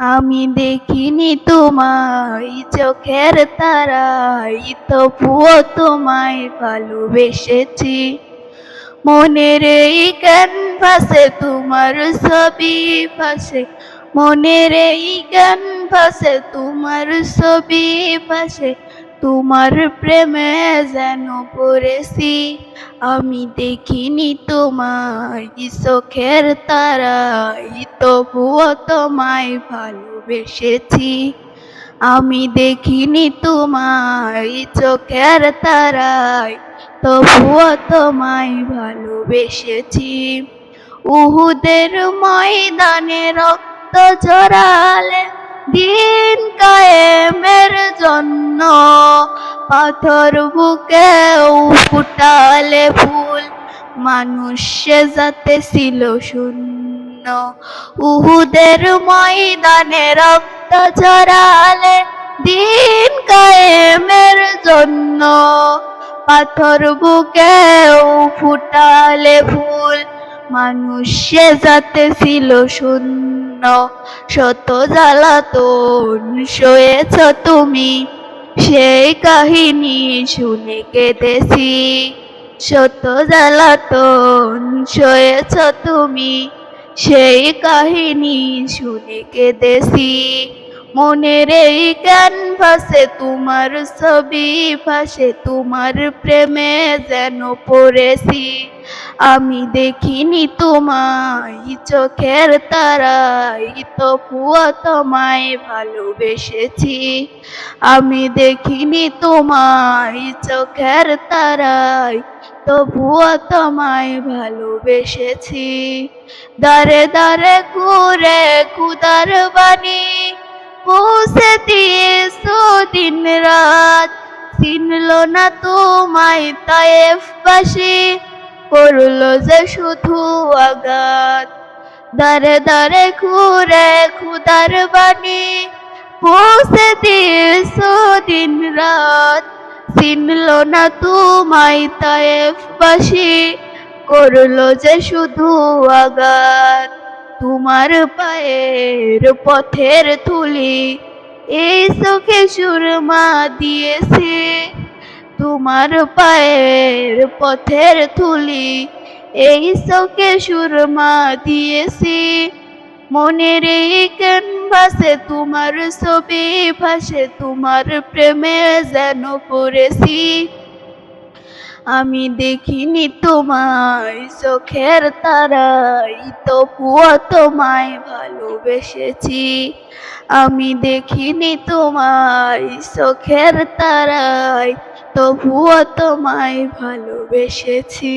আমি দেখিনি তোমায়, চোখের তারাই তবুও তোমায় ভালোবেসেছি। মনের এই ক্যানভাসে তোমার ছবি ভাসে। মনের এই ক্যানভাসে তোমার ছবি ভাসে। তোমার প্রেমে যেন পড়েছি, আমি দেখিনি তোমায় চোখের তারাই, তবুও তোমায় ভালোবেসেছি। আমি দেখিনি তোমায় চোখের তারাই, তবুও তোমায় ভালোবেসেছি। উহুদের ময়দানে রক্ত জড়ালে দিন জন্য পাথর বুকেও ফুটালে ফুল। মানুষ যাতে ছিল শূন্য। উহুদের ময়দানে রক্ত জড়ালে দিন কায়েমের জন্য। পাথর বুকেও ফুটালে ফুল। মানুষ যাতে ছিল শূন্য। শত জ্বালাতন সয়েছ তুমি সেই কাহিনী শুনে কেঁদেছি। শত জ্বালাতন সয়েছ তুমি। সেই কাহিনী শুনে কেঁদেছি। মনের এই ক্যানভাসে তোমার ছবি ভাসে, তোমার প্রেমে যেন পড়েছি। আমি দেখিনি তোমায়, চোখের তারাই তো তবুও তোমায় ভালোবেসেছি। আমি দেখিনি তোমায়, চোখের তারাই তো তবুও তোমায় ভালোবেসেছি। দারে দারে ঘুরে খুদার বাণী পৌঁছে দিয়েছ দিন রাত চিনল না তোমায় তায়েফবাসী। করল যে শুধু আঘাত। দারে দারে ঘুরে খুদার বাণী পৌঁছে দিয়েছ দিন রাত। চিনল না তোমায় তায়েফবাসী, করল যে শুধু আঘাত। তোমার পায়ের পথের তুলি এই চোখে সুরমা দিয়েছে। তোমার পায়ের পথের তুলি এই চোখে সুরমা দিয়েছি। মনের এই ক্যানভাসে তোমার ছবি, ভাসে তোমার প্রেমে যেন পড়েছি। আমি দেখিনি তোমায় চোখের তারাই তো তবুও তোমায় ভালোবেসেছি। আমি দেখিনি তোমায় চোখের তারাই তবুও তোমায় ভালোবেসেছি।